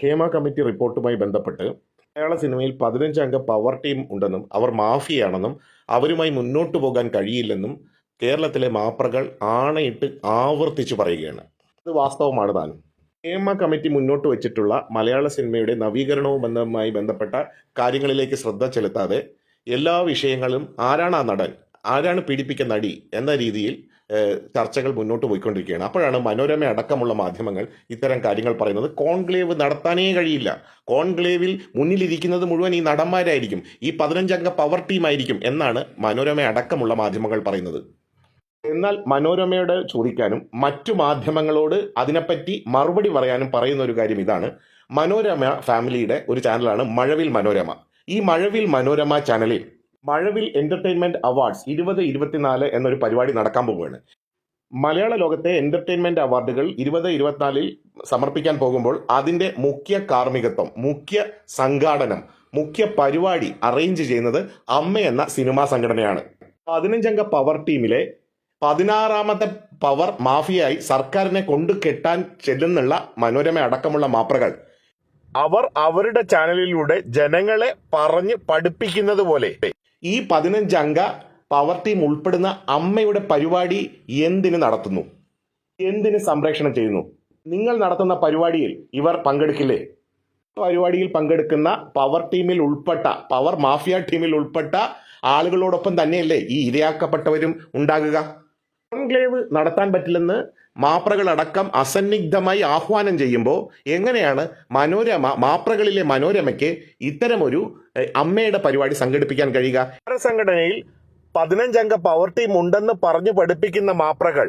Hema committee റിപ്പോർട്ടുമായി ബന്ധപ്പെട്ട് മലയാള സിനിമയിൽ പതിനഞ്ചംഗ power team ഉണ്ടെന്നും അവർ മാഫിയാണെന്നും അവരുമായി മുന്നോട്ടു പോകാൻ കഴിയില്ലെന്നും കേരളത്തിലെ മാപ്രകൾ ആണയിട്ട് ആവർത്തിച്ചു പറയുകയാണ്. അത് വാസ്തവമാണ് താനും ഹേമ കമ്മിറ്റി മുന്നോട്ട് വെച്ചിട്ടുള്ള മലയാള സിനിമയുടെ നവീകരണവും ബന്ധവുമായി ബന്ധപ്പെട്ട കാര്യങ്ങളിലേക്ക് ശ്രദ്ധ ചെലുത്താതെ എല്ലാ വിഷയങ്ങളും ആരാണ് ആ നടൻ ആരാണ് പീഡിപ്പിക്കുന്ന നടി എന്ന രീതിയിൽ ചർച്ചകൾ മുന്നോട്ട് പോയിക്കൊണ്ടിരിക്കുകയാണ്. അപ്പോഴാണ് മനോരമ അടക്കമുള്ള മാധ്യമങ്ങൾ ഇത്തരം കാര്യങ്ങൾ പറയുന്നത് കോൺക്ലേവ് നടത്താനേ കഴിയില്ല. കോൺക്ലേവിൽ മുന്നിലിരിക്കുന്നത് മുഴുവൻ ഈ നടന്മാരായിരിക്കും. ഈ പതിനഞ്ചംഗ പവർ ടീമായിരിക്കും എന്നാണ് മനോരമ അടക്കമുള്ള മാധ്യമങ്ങൾ പറയുന്നത്. എന്നാൽ മനോരമയോട് ചോദിക്കാനും മറ്റു മാധ്യമങ്ങളോട് അതിനെപ്പറ്റി മറുപടി പറയാനും പറയുന്ന ഒരു കാര്യം ഇതാണ്. മനോരമ ഫാമിലിയുടെ ഒരു ചാനലാണ് മഴവിൽ മനോരമ. ഈ മഴവിൽ മനോരമ ചാനലിൽ മഴവിൽ എന്റർടൈൻമെന്റ് അവാർഡ്സ് ഇരുപത് ഇരുപത്തിനാല് എന്നൊരു പരിപാടി നടക്കാൻ പോവുകയാണ്. മലയാള ലോകത്തെ എന്റർടൈൻമെന്റ് അവാർഡുകൾ ഇരുപത് ഇരുപത്തിനാലിൽ സമർപ്പിക്കാൻ പോകുമ്പോൾ അതിന്റെ മുഖ്യ കാർമ്മികത്വം മുഖ്യ സംഘാടനം മുഖ്യ പരിപാടി അറേഞ്ച് ചെയ്യുന്നത് അമ്മ എന്ന സിനിമാ സംഘടനയാണ്. പതിനഞ്ചംഗ പവർ ടീമിലെ പതിനാറാമത്തെ പവർ മാഫിയായി സർക്കാരിനെ കൊണ്ടു കെട്ടാൻ ചെല്ലുന്നുള്ള മനോരമ അടക്കമുള്ള മാപ്രകൾ. അവർ അവരുടെ ചാനലിലൂടെ ജനങ്ങളെ പറഞ്ഞ് പഠിപ്പിക്കുന്നത് പോലെ ഈ പതിനഞ്ചംഗ പവർ ടീം ഉൾപ്പെടുന്ന അമ്മയുടെ പരിപാടി എന്തിന് നടത്തുന്നു? എന്തിന് സംപ്രേഷണം ചെയ്യുന്നു? നിങ്ങൾ നടത്തുന്ന പരിപാടിയിൽ ഇവർ പങ്കെടുക്കില്ലേ? പരിപാടിയിൽ പങ്കെടുക്കുന്ന പവർ ടീമിൽ ഉൾപ്പെട്ട പവർ മാഫിയ ടീമിൽ ഉൾപ്പെട്ട ആളുകളോടൊപ്പം തന്നെയല്ലേ ഈ ഇരയാക്കപ്പെട്ടവരും ഉണ്ടാകുക? കോൺക്ലേവ് നടത്താൻ പറ്റില്ലെന്ന് മാപ്രകളടക്കം അസന്നിഗ്ധമായി ആഹ്വാനം ചെയ്യുമ്പോൾ എങ്ങനെയാണ് മനോരമ മാപ്രകളിലെ മനോരമയ്ക്ക് ഇത്തരമൊരു അമ്മയുടെ പരിപാടി സംഘടിപ്പിക്കാൻ കഴിയുക? സംഘടനയിൽ പതിനഞ്ചംഗ പവർ ടീം ഉണ്ടെന്ന് പറഞ്ഞു പഠിപ്പിക്കുന്ന മാപ്രകൾ.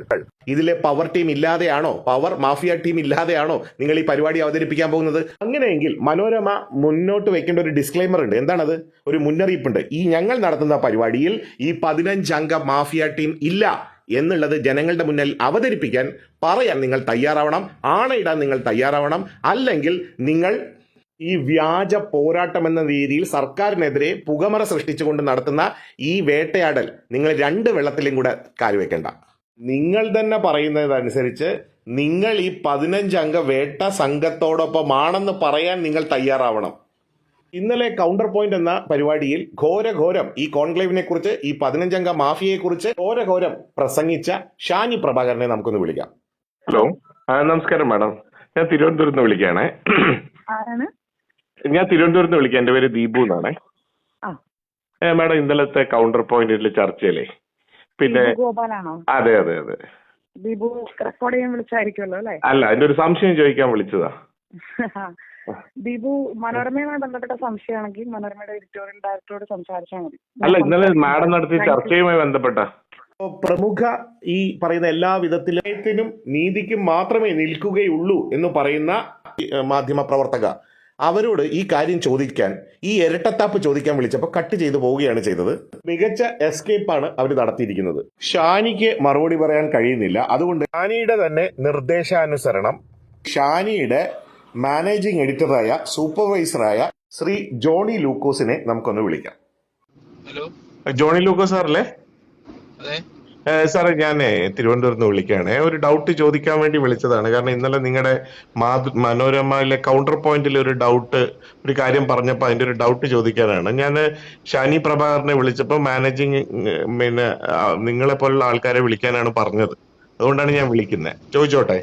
ഇതിലെ പവർ ടീം ഇല്ലാതെയാണോ? പവർ മാഫിയ ടീം ഇല്ലാതെയാണോ നിങ്ങൾ ഈ പരിപാടി അവതരിപ്പിക്കാൻ പോകുന്നത്? അങ്ങനെയെങ്കിൽ മനോരമ മുന്നോട്ട് വെക്കേണ്ട ഒരു ഡിസ്ക്ലൈമർ ഉണ്ട്. എന്താണത്? ഒരു മുന്നറിയിപ്പുണ്ട്. ഈ ഞങ്ങൾ നടത്തുന്ന പരിപാടിയിൽ ഈ പതിനഞ്ചംഗ മാഫിയ ടീം ഇല്ല. എന്നുള്ളത് ജനങ്ങളുടെ മുന്നിൽ അവതരിപ്പിക്കാൻ പറയാൻ നിങ്ങൾ തയ്യാറാവണം ആണയിടാൻ നിങ്ങൾ തയ്യാറാവണം. അല്ലെങ്കിൽ നിങ്ങൾ ഈ വ്യാജ പോരാട്ടം എന്ന രീതിയിൽ സർക്കാരിനെതിരെ പുകമറ സൃഷ്ടിച്ചുകൊണ്ട് നടത്തുന്ന ഈ വേട്ടയാടൽ നിങ്ങൾ രണ്ട് വെള്ളത്തിലും കൂടെ കാര്യവെക്കേണ്ട നിങ്ങൾ തന്നെ പറയുന്നതനുസരിച്ച് നിങ്ങൾ ഈ പതിനഞ്ചംഗ വേട്ട സംഘത്തോടൊപ്പമാണെന്ന് പറയാൻ നിങ്ങൾ തയ്യാറാവണം. ഇന്നലെ കൗണ്ടർ പോയിന്റ് എന്ന പരിപാടിയിൽ ഘോരഘോരം ഈ കോൺക്ലേവിനെ കുറിച്ച് ഈ പതിനഞ്ചംഗ മാഫിയയെ കുറിച്ച് ഘോരഘോരം പ്രസംഗിച്ച ഷാനി പ്രഭാകരനെ നമുക്കൊന്ന് വിളിക്കാം. ഹലോ നമസ്കാരം മാഡം. ഞാൻ തിരുവനന്തപുരത്ത് നിന്ന് വിളിക്കുകയാണേ. ഞാൻ തിരുവനന്തപുരത്ത് നിന്ന് വിളിക്കാം. എന്റെ പേര് ദീപു എന്നാണേ. മാഡം ഇന്നലത്തെ കൗണ്ടർ പോയിന്റിൽ ചർച്ചയിലെ പിന്നെ അതെ അതെ അതെ. ദീപു റെക്കോർഡ് ചെയ്യാൻ വിളിച്ചായിരിക്കുമല്ലോ അല്ലേ? അല്ല അതിന്റെ ഒരു സംശയം ചോദിക്കാൻ വിളിച്ചതാ. ദീപു മനോരമയുമായി ബന്ധപ്പെട്ട സംശയമാണെങ്കിൽ മനോരമയുടെ എഡിറ്റോറിയൽ ഡയറക്ടറോട് സംസാരിച്ചാൽ മതി. അല്ല ഇന്നലെ മാഡം നടത്തിയ ചർച്ചയുമായി ബന്ധപ്പെട്ട. പ്രമുഖ ഈ പറയുന്ന എല്ലാ വിധത്തിലും നീതിക്കും മാത്രമേ നിൽക്കുകയുള്ളൂ എന്ന് പറയുന്ന മാധ്യമ പ്രവർത്തക അവരോട് ഈ കാര്യം ചോദിക്കാൻ ഈ ഇരട്ടത്താപ്പ് ചോദിക്കാൻ വിളിച്ചപ്പോൾ കട്ട് ചെയ്തു പോവുകയാണ് ചെയ്തത്. മികച്ച എസ്കേപ്പ് ആണ് അവർ നടത്തിയിരിക്കുന്നത്. ഷാനിക്ക് മറുപടി പറയാൻ കഴിയുന്നില്ല. അതുകൊണ്ട് ഷാനിയുടെ തന്നെ നിർദ്ദേശാനുസരണം ഷാനിയുടെ മാനേജിംഗ് എഡിറ്ററായ സൂപ്പർവൈസറായ ശ്രീ ജോണി ലൂക്കോസിനെ നമുക്കൊന്ന് വിളിക്കാം. ഹലോ. ജോണി ലൂക്കോസ് സാറല്ലേ? സാറേ ഞാൻ തിരുവനന്തപുരത്ത് നിന്ന് വിളിക്കുകയാണ്. ഒരു ഡൗട്ട് ചോദിക്കാൻ വേണ്ടി വിളിച്ചതാണ്. കാരണം ഇന്നലെ നിങ്ങളുടെ മാതൃ മനോരമയിലെ കൗണ്ടർ പോയിന്റിൽ ഒരു ഡൗട്ട് ഒരു കാര്യം പറഞ്ഞപ്പോൾ അതിന്റെ ഒരു ഡൗട്ട് ചോദിക്കാനാണ്. ഞാൻ ഷാനി പ്രഭാകറിനെ വിളിച്ചപ്പോൾ മാനേജിങ് പിന്നെ നിങ്ങളെ പോലുള്ള ആൾക്കാരെ വിളിക്കാനാണ് പറഞ്ഞത്. അതുകൊണ്ടാണ് ഞാൻ വിളിക്കുന്നത് ചോദിച്ചോട്ടെ.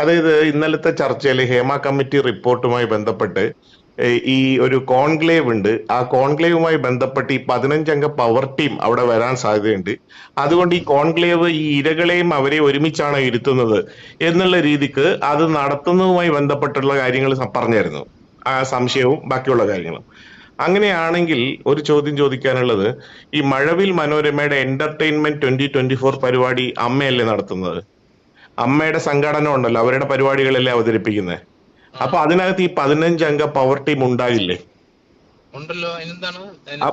അതായത് ഇന്നലത്തെ ചർച്ചയിൽ ഹേമ കമ്മിറ്റി റിപ്പോർട്ടുമായി ബന്ധപ്പെട്ട് ഈ ഒരു കോൺക്ലേവ് ഉണ്ട്. ആ കോൺക്ലേവുമായി ബന്ധപ്പെട്ട് ഈ പതിനഞ്ചംഗ പവർ ടീം അവിടെ വരാൻ സാധ്യതയുണ്ട്. അതുകൊണ്ട് ഈ കോൺക്ലേവ് ഈ ഇരകളെയും അവരെ ഒരുമിച്ചാണ് ഇരുത്തുന്നത് എന്നുള്ള രീതിക്ക് അത് നടത്തുന്നതുമായി ബന്ധപ്പെട്ടുള്ള കാര്യങ്ങൾ പറഞ്ഞായിരുന്നു. ആ സംശയവും ബാക്കിയുള്ള കാര്യങ്ങളും. അങ്ങനെയാണെങ്കിൽ ഒരു ചോദ്യം ചോദിക്കാനുള്ളത് ഈ മഴവിൽ മനോരമയുടെ എന്റർടൈൻമെന്റ് ട്വന്റി ട്വന്റി ഫോർ പരിപാടി അമ്മയല്ലേ നടത്തുന്നത്? അമ്മയുടെ സംഘടന ഉണ്ടല്ലോ അവരുടെ പരിപാടികളല്ലേ അവതരിപ്പിക്കുന്നത് അപ്പൊ അതിനകത്ത് ഈ പതിനഞ്ചംഗ പവർ ടീം ഉണ്ടാകില്ലേ ഉണ്ടല്ലോ എന്താണ്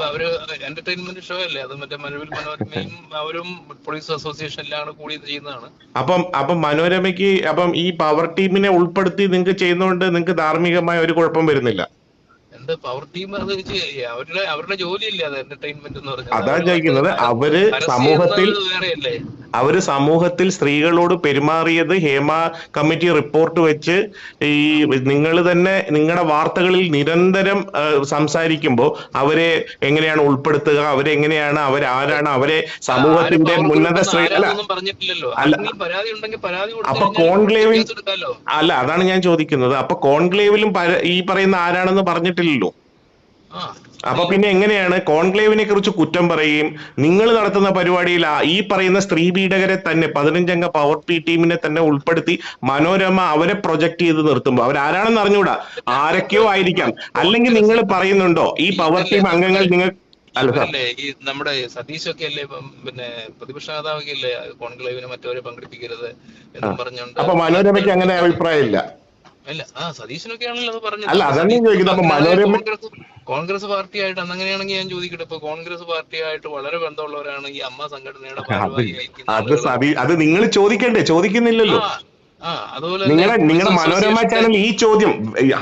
അവർ എന്റർടൈൻമെന്റ് ഷോ അല്ലേ? അത് മറ്റേ മഴവിൽ മനോരമയും അവരും പോലീസ് അസോസിയേഷൻ എല്ലാം കൂടി ചെയ്യുന്നതാണ്. അപ്പം അപ്പം മനോരമയ്ക്ക് അപ്പം ഈ പവർ ടീമിനെ ഉൾപ്പെടുത്തി നിങ്ങൾക്ക് ചെയ്യുന്നതുകൊണ്ട് നിങ്ങൾക്ക് ധാർമ്മികമായ ഒരു കുഴപ്പം വരുന്നില്ല. അത് പവർ ടീം അത് അവരുടെ അവരുടെ ജോലിയല്ലേ അത് എന്റർടൈൻമെന്റ് എന്ന് പറഞ്ഞാൽ അതാ ചോദിക്കുന്നത്. അവർ സമൂഹത്തിൽ വേറെയല്ലേ? അവർ സമൂഹത്തിൽ സ്ത്രീകളോട് പെരുമാറിയത് ഹേമ കമ്മിറ്റി റിപ്പോർട്ട് വെച്ച് ഈ നിങ്ങൾ തന്നെ നിങ്ങളുടെ വാർത്തകളിൽ നിരന്തരം സംസാരിക്കുമ്പോൾ അവരെ എങ്ങനെയാണ് ഉൾപ്പെടുത്തുക? അവരെ എങ്ങനെയാണ് അവരാരാണ് അവരെ സമൂഹത്തിന്റെ ഉന്നത സ്ത്രീ അല്ല. അപ്പൊ കോൺക്ലേവിൽ അല്ല അതാണ് ഞാൻ ചോദിക്കുന്നത്. അപ്പൊ കോൺക്ലേവിലും ഈ പറയുന്ന ആരാണെന്ന് പറഞ്ഞിട്ടില്ലല്ലോ ആ. അപ്പൊ പിന്നെ എങ്ങനെയാണ്? കോൺക്ലേവിനെ കുറിച്ച് കുറ്റം പറയുകയും നിങ്ങൾ നടത്തുന്ന പരിപാടിയിൽ ഈ പറയുന്ന സ്ത്രീ പീഡകരെ തന്നെ പതിനഞ്ചംഗ പവർ പി ടീമിനെ തന്നെ ഉൾപ്പെടുത്തി മനോരമ അവരെ പ്രൊജക്ട് ചെയ്ത് നിർത്തുമ്പോൾ അവരാരാണെന്ന് അറിഞ്ഞൂടാ? ആരൊക്കെയോ ആയിരിക്കാം. അല്ലെങ്കിൽ നിങ്ങൾ പറയുന്നുണ്ടോ? ഈ പവർ ടീം അംഗങ്ങൾ നിങ്ങൾ അല്ലേ ഈ നമ്മുടെ സതീശൊക്കെ അല്ലേ പിന്നെ പ്രതിപക്ഷ നേതാവൊക്കെ അല്ലേ കോൺക്ലേവിനെ മറ്റവരെ പങ്കെടുപ്പിക്കരുത് എന്ന് പറഞ്ഞുകൊണ്ട് അപ്പൊ മനോരമയ്ക്ക് അങ്ങനെ അഭിപ്രായമില്ല. അല്ല ആ സതീശനൊക്കെ ആണല്ലോ അത് പറഞ്ഞത് അല്ല, അതന്നെ ഞാൻ ചോദിക്കുന്നത്. അപ്പൊ മനോരമ- കോൺഗ്രസ് കോൺഗ്രസ് പാർട്ടിയായിട്ട് അങ്ങനെയാണെങ്കിൽ ഞാൻ ചോദിക്കട്ടെ ഇപ്പൊ കോൺഗ്രസ് പാർട്ടിയായിട്ട് വളരെ ബന്ധമുള്ളവരാണ് ഈ അമ്മ സംഘടനയുടെ അത് അത്. സതി അത് നിങ്ങൾ ചോദിക്കണ്ടേ ചോദിക്കുന്നില്ലല്ലോ നിങ്ങളുടെ നിങ്ങളുടെ മനോരമ ചാനൽ ഈ ചോദ്യം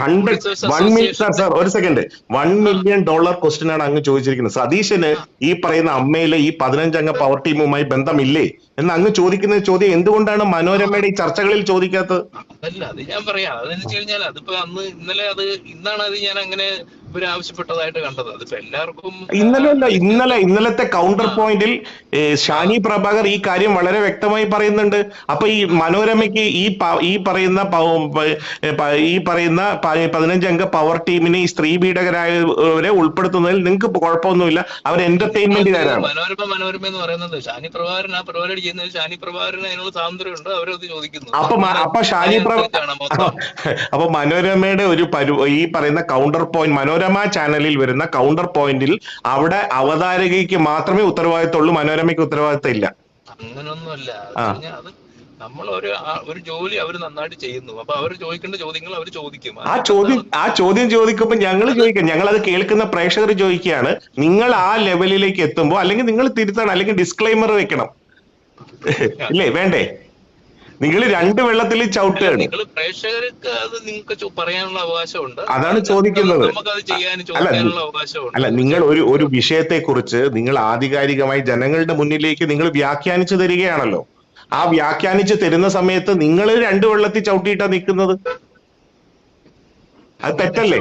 hundred one million sir sir ഒരു second one million dollar question ആണ് അങ്ങ് ചോദിച്ചിരിക്കുന്നത്. സതീശന് ഈ പറയുന്ന അമ്മയിലെ ഈ പതിനഞ്ചംഗ പവർ ടീമുമായി ബന്ധമില്ലേ? എന്ന് അങ്ങ് ചോദിക്കുന്ന ചോദ്യം എന്തുകൊണ്ടാണ് മനോരമയുടെ ഈ ചർച്ചകളിൽ ചോദിക്കാത്തത്? അല്ല അത് ഞാൻ പറയാം. അതെന്ന് വെച്ച് കഴിഞ്ഞാൽ അതിപ്പോ അന്ന് ഇന്നലെ അത് ഇന്നാണ് അത് ഞാൻ അങ്ങനെ ഇവർ ആവശ്യപ്പെട്ടതായിട്ട് കണ്ടത്. അതിപ്പോ എല്ലാവർക്കും ഇന്നലെ അല്ല ഇന്നലെ ഇന്നലത്തെ കൗണ്ടർ പോയിന്റിൽ ഷാനി പ്രഭാകർ ഈ കാര്യം വളരെ വ്യക്തമായി പറയുന്നുണ്ട്. അപ്പൊ ഈ മനോരമയ്ക്ക് ഈ ഈ പറയുന്ന ഈ പറയുന്ന പതിനഞ്ചംഗ പവർ ടീമിനെ ഈ സ്ത്രീ പീഡകരായവരെ ഉൾപ്പെടുത്തുന്നതിൽ നിങ്ങൾക്ക് കുഴപ്പമൊന്നുമില്ല. അവർ എന്റർടൈൻമെന്റ് എന്റർടൈൻമെന്റുകാരാണ് മനോരമ മനോരമ എന്ന് പറയുന്നത് ഷാനി പ്രഭാകരൻ ആ പരിപാടി ചെയ്യുന്നത് ഷാനി പ്രഭാകരന് അതിനുള്ള സ്വാതന്ത്ര്യമുണ്ട്. അവരത് ചോദിക്കുന്നു. അപ്പൊ അപ്പൊ ഷാനി പ്രഭാ അപ്പൊ മനോരമയുടെ ഒരു ഈ പറയുന്ന കൗണ്ടർ പോയിന്റ് മനോരമ ചാനലിൽ വരുന്ന കൗണ്ടർ പോയിന്റിൽ അവിടെ അവതാരകയ്ക്ക് മാത്രമേ ഉത്തരവാദിത്തമുള്ളൂ മനോരമയ്ക്ക് ഉത്തരവാദിത്തം ഇല്ല അങ്ങനൊന്നുമല്ല നമ്മൾ ഒരു ഒരു ജോലി അവർ നന്നായിട്ട് ചെയ്യുന്നു. അപ്പൊ അവർ ചോദിക്കേണ്ട ചോദ്യങ്ങൾ അവർ ചോദിക്കും. ആ ചോദ്യം ആ ചോദ്യം ചോദിക്കുമ്പോൾ ഞങ്ങൾ ചോദിക്കാം. ഞങ്ങൾ അത് കേൾക്കുന്ന പ്രേക്ഷകർ ചോദിക്കുകയാണ് നിങ്ങൾ ആ ലെവലിലേക്ക് എത്തുമ്പോൾ അല്ലെങ്കിൽ നിങ്ങൾ തിരുത്തണം അല്ലെങ്കിൽ ഡിസ്ക്ലൈമർ വെക്കണം. ഇല്ലേ? വേണ്ടേ? നിങ്ങൾ രണ്ട് വെള്ളത്തിൽ ചവിട്ടുകയാണ്. നിങ്ങൾ പ്രേക്ഷകർക്ക് അത് നിങ്ങൾക്ക് പറയാനുള്ള അവകാശമുണ്ട്. അതാണ് ചോദിക്കുന്നത്. അല്ല, നിങ്ങൾ ഒരു ഒരു വിഷയത്തെ കുറിച്ച് നിങ്ങൾ ആധികാരികമായി ജനങ്ങളുടെ മുന്നിലേക്ക് നിങ്ങൾ വ്യാഖ്യാനിച്ചു തരികയാണല്ലോ. ആ വ്യാഖ്യാനിച്ച് തരുന്ന സമയത്ത് നിങ്ങൾ രണ്ട് വെള്ളത്തിൽ ചവിട്ടിയിട്ടാ നിൽക്കുന്നത്? അത് തെറ്റല്ലേ?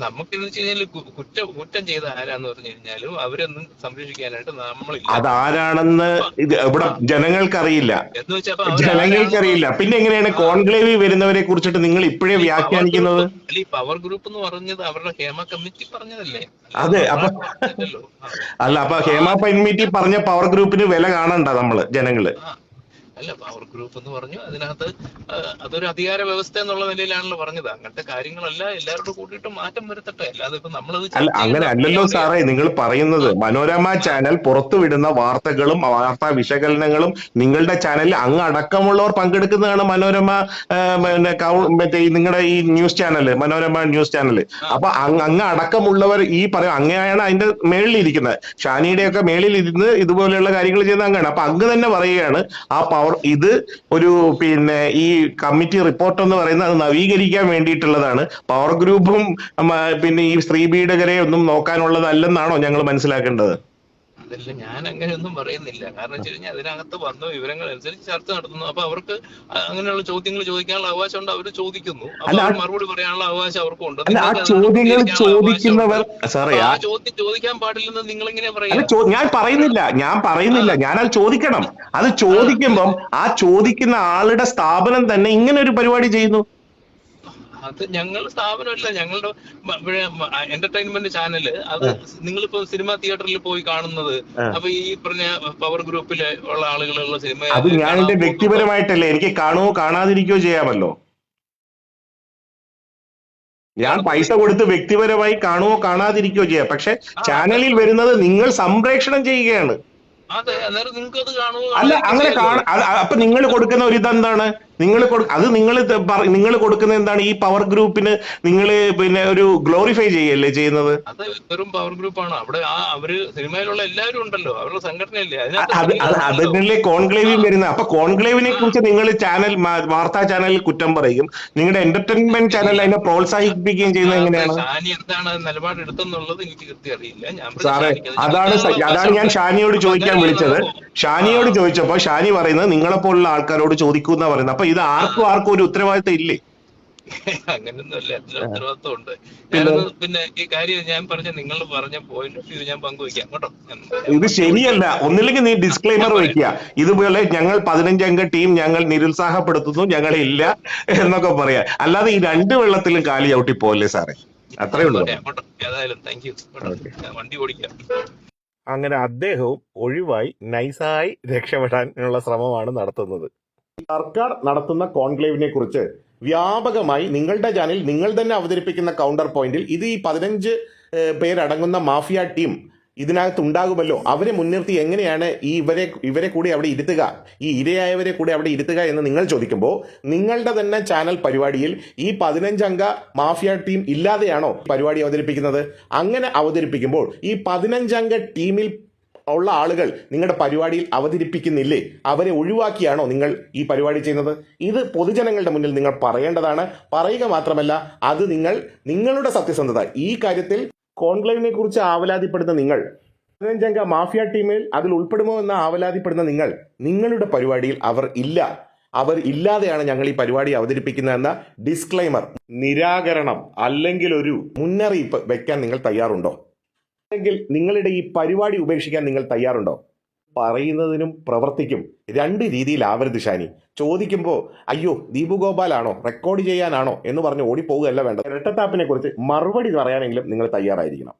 നമുക്കെന്ന് വെച്ച് കഴിഞ്ഞാൽ കുറ്റം കുറ്റം ചെയ്ത ആരാന്ന് പറഞ്ഞു കഴിഞ്ഞാലും അവരൊന്നും സംരക്ഷിക്കാനായിട്ട് നമ്മളില്ല അതാരാണെന്ന് ഇത് ഇവിടെ ജനങ്ങൾക്കറിയില്ല. എന്ന് വെച്ചാൽ ജനങ്ങൾക്കറിയില്ല. പിന്നെ എങ്ങനെയാണ് കോൺക്ലേവിൽ വരുന്നവരെ കുറിച്ചിട്ട് നിങ്ങൾ ഇപ്പോഴേ വ്യാഖ്യാനിക്കുന്നത് പവർ ഗ്രൂപ്പ്- അല്ല, ഈ പവർ ഗ്രൂപ്പ് എന്ന് പറഞ്ഞത് അവരുടെ ഹേമ കമ്മിറ്റി പറഞ്ഞതല്ലേ? അതെ, അപ്പൊ- അല്ല അപ്പൊ ഹേമ കമ്മിറ്റി പറഞ്ഞ പവർ ഗ്രൂപ്പിന് വില കാണണ്ട നമ്മൾ ജനങ്ങൾ. അല്ല പവർ ഗ്രൂപ്പ് എന്ന് പറഞ്ഞു. അതിനകത്ത് അതൊരു അധികാര വ്യവസ്ഥ എന്നുള്ള നിലയിലാണല്ലോ പറഞ്ഞത്. അങ്ങനത്തെ കാര്യങ്ങളല്ല എല്ലാവരോടും കൂടിയിട്ട് മാറ്റം വരുത്തട്ടെ. അല്ലാതെ ഇപ്പൊ നമ്മൾ അങ്ങനെ അല്ലല്ലോ സാറേ നിങ്ങൾ പറയുന്നത്. മനോരമ ചാനൽ പുറത്തുവിടുന്ന വാർത്തകളും വാർത്താ വിശകലനങ്ങളും നിങ്ങളുടെ ചാനലിൽ അങ്ങ് അടക്കമുള്ളവർ പങ്കെടുക്കുന്നതാണ് മനോരമ മറ്റേ നിങ്ങളുടെ ഈ news channel Manorama news channel അപ്പൊ അങ്ങ് അങ്ങ് അടക്കമുള്ളവർ ഈ പറയും അങ്ങനെയാണ് അതിന്റെ മേളിൽ ഇരിക്കുന്നത് ഷാനിയുടെ ഒക്കെ മേളിൽ ഇരുന്ന് ഇതുപോലെയുള്ള കാര്യങ്ങൾ ചെയ്യുന്ന അങ്ങാണ് അപ്പൊ അങ്ങ് തന്നെ പറയുകയാണ് ആ പവർ ഇത് ഒരു പിന്നെ ഈ കമ്മിറ്റി റിപ്പോർട്ട് എന്ന് പറയുന്നത് അത് നവീകരിക്കാൻ വേണ്ടിയിട്ടുള്ളതാണ്. പവർ ഗ്രൂപ്പും പിന്നെ ഈ സ്ത്രീ പീഡകരെ ഒന്നും നോക്കാനുള്ളതല്ലെന്നാണോ ഞങ്ങൾ മനസ്സിലാക്കേണ്ടത്? അതല്ല ഞാൻ അങ്ങനെയൊന്നും പറയുന്നില്ല. കാരണം വെച്ച് കഴിഞ്ഞാൽ അതിനകത്ത് വന്ന വിവരങ്ങൾ അനുസരിച്ച് ചർച്ച നടത്തുന്നു. അപ്പൊ അവർക്ക് അങ്ങനെയുള്ള ചോദ്യങ്ങൾ ചോദിക്കാനുള്ള അവകാശം ഉണ്ട്. അവർ ചോദിക്കുന്നു. അവർ മറുപടി പറയാനുള്ള അവകാശം അവർക്കും ഉണ്ട് ചോദ്യങ്ങൾ ചോദിക്കുന്നവർ. സാറേ ആ ചോദ്യം ചോദിക്കാൻ പാടില്ലെന്ന് നിങ്ങൾ ഇങ്ങനെ പറയുന്നത് ഞാൻ പറയുന്നില്ല. ഞാൻ പറയുന്നില്ല. ഞാൻ അത് ചോദിക്കണം. അത് ചോദിക്കുമ്പം ആ ചോദിക്കുന്ന ആളുടെ സ്ഥാപനം തന്നെ ഇങ്ങനെ ഒരു പരിപാടി ചെയ്യുന്നു. അത് ഞങ്ങൾ സ്ഥാപനമല്ല ഞങ്ങളുടെ എന്റർടൈൻമെന്റ് ചാനൽ അത് നിങ്ങളിപ്പോ സിനിമ തിയേറ്ററിൽ പോയി കാണുന്നത്. അപ്പൊ ഈ പറഞ്ഞ പവർ ഗ്രൂപ്പിലെ ഉള്ള ആളുകളുള്ള സിനിമ അത് ഞാൻ എന്റെ വ്യക്തിപരമായിട്ടല്ലേ? എനിക്ക് കാണുകയോ കാണാതിരിക്കുകയോ ചെയ്യാമല്ലോ. ഞാൻ പൈസ കൊടുത്ത് വ്യക്തിപരമായി കാണുകയോ കാണാതിരിക്കുകയോ ചെയ്യാം. പക്ഷെ ചാനലിൽ വരുന്നത് നിങ്ങൾ സംപ്രേഷണം ചെയ്യുകയാണ്. അല്ല അങ്ങനെ കാണ അപ്പൊ നിങ്ങൾ കൊടുക്കുന്ന ഒരു ഇതെന്താണ് നിങ്ങൾ അത് നിങ്ങൾ നിങ്ങൾ കൊടുക്കുന്ന എന്താണ് ഈ പവർ ഗ്രൂപ്പിന് നിങ്ങൾ പിന്നെ ഒരു ഗ്ലോറിഫൈ ചെയ്യല്ലേ ചെയ്യുന്നത്? അത് വെറും പവർ ഗ്രൂപ്പാണ് അവിടെ ആ അവർ സിനിമയിലുള്ള എല്ലാവരും ഉണ്ടല്ലോ. അവരുടെ സംഘടനയല്ലേ. അതിനല്ലേ കോൺക്ലേവിൽ വരുന്നത് അപ്പൊ കോൺക്ലേവിനെ കുറിച്ച് നിങ്ങൾ ചാനൽ വാർത്താ ചാനലിൽ കുറ്റം പറയും. നിങ്ങളുടെ എന്റർടൈൻമെന്റ് ചാനൽ അതിനെ പ്രോത്സാഹിപ്പിക്കുകയും ചെയ്യുന്നത് എങ്ങനെയാണ്? ഷാനി എന്താണ് നിലപാട് എടുത്തെന്നുള്ളത് എനിക്ക് കൃത്യം അറിയില്ല. സാറേ അതാണ് അതാണ് ഞാൻ ഷാനിയോട് ചോദിക്കാൻ വിളിച്ചത്. ഷാനിയോട്. ചോദിച്ചപ്പോ ഷാനി പറയുന്നത് നിങ്ങളെ പോലുള്ള ആൾക്കാരോട് ചോദിക്കൂ എന്നാ പറയുന്നത്. അപ്പൊ ഇത് ആർക്കും ആർക്കും ഒരു ഉത്തരവാദിത്തം ഇല്ലേ? അങ്ങനെയൊന്നുമല്ല എല്ലാ ഉത്തരവാദിത്വം ഉണ്ട് ഞാനത് പിന്നെ ഈ കാര്യം ഞാൻ പറഞ്ഞ നിങ്ങൾ പറഞ്ഞ പോയിന്റ് ഇത് ഞാൻ പങ്കുവയ്ക്കാം കേട്ടോ. ഇത് ശരിയല്ല. ഒന്നില്ലെങ്കിൽ നീ ഡിസ്ക്ലൈമർ വെക്കുക ഇതുപോലെ ഞങ്ങൾ പതിനഞ്ചംഗ ടീം ഞങ്ങൾ നിരുത്സാഹപ്പെടുത്തുന്നു ഞങ്ങളെ ഇല്ല എന്നൊക്കെ പറയാ. അല്ലാതെ ഈ രണ്ട് വെള്ളത്തിലും കാലി ചവിട്ടി പോകല്ലേ സാറേ? അത്രേ ഉള്ളൂ. ഏതായാലും താങ്ക് യു വണ്ടി ഓടിക്കാം. അങ്ങനെ അദ്ദേഹവും ഒഴിവായി നൈസായി രക്ഷപ്പെടാനുള്ള ശ്രമമാണ് നടത്തുന്നത്. സർക്കാർ നടത്തുന്ന കോൺക്ലേവിനെ കുറിച്ച് വ്യാപകമായി നിങ്ങളുടെ ചാനൽ നിങ്ങൾ തന്നെ അവതരിപ്പിക്കുന്ന കൗണ്ടർ പോയിന്റിൽ ഇത് ഈ പതിനഞ്ച് പേരടങ്ങുന്ന മാഫിയ ടീം ഇതിനകത്ത് ഉണ്ടാകുമല്ലോ. അവരെ മുൻനിർത്തി എങ്ങനെയാണ് ഈ ഇവരെ ഇവരെ കൂടി അവിടെ ഇരുത്തുക ഈ ഇരയായവരെ കൂടി അവിടെ ഇരുത്തുക എന്ന് നിങ്ങൾ ചോദിക്കുമ്പോൾ നിങ്ങളുടെ തന്നെ ചാനൽ പരിപാടിയിൽ ഈ പതിനഞ്ചംഗ മാഫിയ ടീം ഇല്ലാതെയാണോ പരിപാടി അവതരിപ്പിക്കുന്നത്? അങ്ങനെ അവതരിപ്പിക്കുമ്പോൾ ഈ പതിനഞ്ചംഗ ടീമിൽ ഉള്ള ആളുകൾ നിങ്ങളുടെ പരിപാടിയിൽ അവതരിപ്പിക്കുന്നില്ലേ? അവരെ ഒഴിവാക്കിയാണോ നിങ്ങൾ ഈ പരിപാടി ചെയ്യുന്നത്? ഇത് പൊതുജനങ്ങളുടെ മുന്നിൽ നിങ്ങൾ പറയേണ്ടതാണ്. പറയുക മാത്രമല്ല അത് നിങ്ങൾ നിങ്ങളുടെ സത്യസന്ധത. ഈ കാര്യത്തിൽ കോൺക്ലേവിനെ കുറിച്ച് ആവലാതിപ്പെടുന്ന നിങ്ങൾ പതിനഞ്ചംഗ മാഫിയ ടീമിൽ അതിൽ ഉൾപ്പെടുമോ എന്ന് ആവലാതിപ്പെടുന്ന നിങ്ങൾ നിങ്ങളുടെ പരിപാടിയിൽ അവർ ഇല്ല. അവർ ഇല്ലാതെയാണ് ഞങ്ങൾ ഈ പരിപാടി അവതരിപ്പിക്കുന്നതെന്ന ഡിസ്ക്ലൈമർ നിരാകരണം അല്ലെങ്കിൽ ഒരു മുന്നറിയിപ്പ് വെക്കാൻ നിങ്ങൾ തയ്യാറുണ്ടോ? അല്ലെങ്കിൽ നിങ്ങളുടെ ഈ പരിപാടി ഉപേക്ഷിക്കാൻ നിങ്ങൾ തയ്യാറുണ്ടോ? പറയുന്നതിനും പ്രവർത്തിക്കും. രണ്ട് രീതിയിലാവരുത് ഷാനി. ചോദിക്കുമ്പോൾ അയ്യോ ദീപു ഗോപാലാണോ? റെക്കോർഡ് ചെയ്യാനാണോ? എന്ന് പറഞ്ഞ് ഓടിപ്പോവുകയല്ല വേണ്ട ഇരട്ടത്താപ്പിനെ കുറിച്ച് മറുപടി പറയാനെങ്കിലും നിങ്ങൾ തയ്യാറായിരിക്കണം.